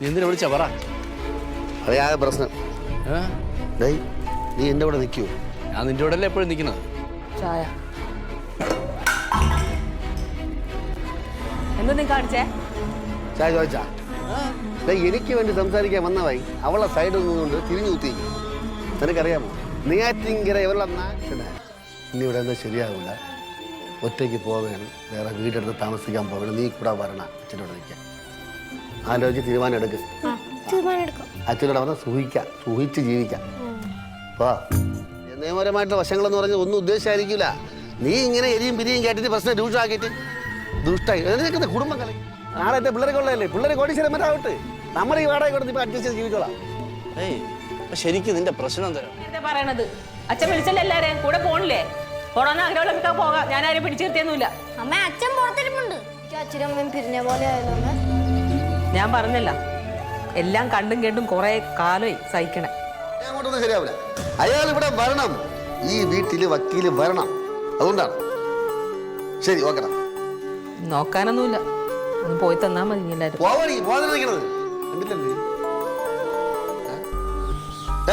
എന്തിനാ വിളിച്ച? പറ. അറിയാതെ പ്രശ്നം. ഏ? ഡേയ് നീ എന്റെ കൂടെ നിൽക്കൂ ഞാൻ നിന്റെ കൂടെ അല്ലേ എപ്പോഴും നിൽക്കുന്നത് ചായ. എന്താ നീ കാണിച്ചേ? ചായ ചോദിച്ചാ? എനിക്ക് വേണ്ടി സംസാരിക്കാൻ വന്നവായി അവളെ സൈഡിൽ നിന്നുകൊണ്ട് തിരിഞ്ഞു കുത്തിയിരിക്കും നിനക്കറിയാമോ? നെയ്യാറ്റിങ്കര ഇവരുടെ നാട്ടിന് ഇനി ഇവിടെ എന്താ ശരിയാവില്ല ഒറ്റയ്ക്ക് പോവേണം വേറെ വീടെടുത്ത് താമസിക്കാൻ പോകണം നീ കൂടെ വരണം അച്ഛനോട് നിൽക്കാൻ ആലോചിച്ച് തീരുമാനം എടുക്ക് തീരുമാനം എടുക്കാം അച്ഛനോട് പറഞ്ഞാൽ സൂഹിക്കാം സൂഹിച്ച് ജീവിക്കാം. വാ. നിയമപരമായിട്ടുള്ള വശങ്ങളെന്ന് പറഞ്ഞാൽ ഒന്നും ഉദ്ദേശിച്ചായിരിക്കില്ല നീ ഇങ്ങനെ എരിയും പിരിയും കേട്ടിട്ട് പ്രശ്നം രൂക്ഷമാക്കിയിട്ട് ദുഷ്ടായി നിനക്കുന്ന കുടുംബം കളി? നാളെ എന്റെ പിള്ളേരെ കൊള്ളയല്ലേ? പിള്ളേരെ കോടീശ്വരന്മാരാവട്ടെ നമ്മുടെ ഈ വാടക കൊടുത്ത് ഇപ്പം അഡ്ജസ്റ്റ് ചെയ്ത് ജീവിച്ചോളാം. ഏയ് ശരിക്കും നിന്റെ പ്രശ്നം തരാം എന്താ പറയണത്? അച്ഛൻ വിളിച്ചല്ലേ എല്ലാരെയും? കൂടെ പോണില്ലേ? പോണോന്ന് ആഗ്രഹമുള്ള പോകാം. ഞാൻ ആരെയും പിടിച്ചു നിർത്തിയൊന്നുമില്ല. അമ്മ അച്ഛൻ പുറത്തിരിപ്പുണ്ട്. അച്ഛനും അമ്മയും പിരിഞ്ഞ പോലെ ആയല്ലോ അമ്മ ഞാൻ പറഞ്ഞില്ല. എല്ലാം കണ്ടും കേട്ടും കുറെ കാലമായി സഹിക്കണേ. ഞാൻ അങ്ങോട്ടൊന്നും ശരിയാവില്ല. അയാൾ ഇവിടെ വരണം. ഈ വീട്ടിൽ വക്കീൽ വരണം. അതുകൊണ്ടാണ്. ശരി നോക്കാനൊന്നുമില്ല. ഒന്ന് പോയി തന്നാ മതി എല്ലാരും പോവാണീ പോകാതിരിക്കണത് കണ്ടില്ലല്ലേ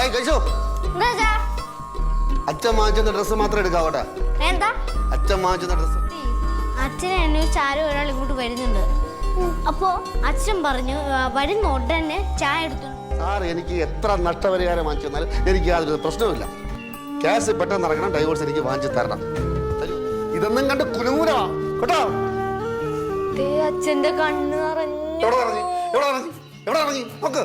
ഏയ് കഴിച്ചോ എന്താ അച്ഛാ? അച്ഛൻ വാങ്ങിച്ചെന്ന ഡ്രസ്സ് മാത്രം എടുക്കാവട്ടെ. എന്താ? അച്ഛൻ വാങ്ങിച്ചെന്ന ഡ്രസ്സ് അച്ഛനെ അന്വേഷിച്ച് ആരും ഒരാൾ ഇങ്ങോട്ട് വരുന്നുണ്ട്. അപ്പോ അച്ഛൻ പറഞ്ഞു വരുന്ന ഉടനെ ചായ എടുത്തു. സാർ എനിക്ക് എത്ര നഷ്ടപരിഹാരം വാങ്ങിച്ചു തന്നാലും എനിക്ക് യാതൊരു പ്രശ്നവുമില്ല. കേസ് പെട്ടെന്ന് നടക്കണം ഡൈവോഴ്സ് എനിക്ക് വാങ്ങിച്ചു തരണം. തരൂ. ഇതൊന്നും കണ്ട് കുലുങ്ങൂലവാ കേട്ടോ? അച്ഛന്റെ കണ്ണ് നിറഞ്ഞു. എവിടെ പറഞ്ഞു എവിടെ പറഞ്ഞു എവിടെ പറഞ്ഞു നോക്ക്.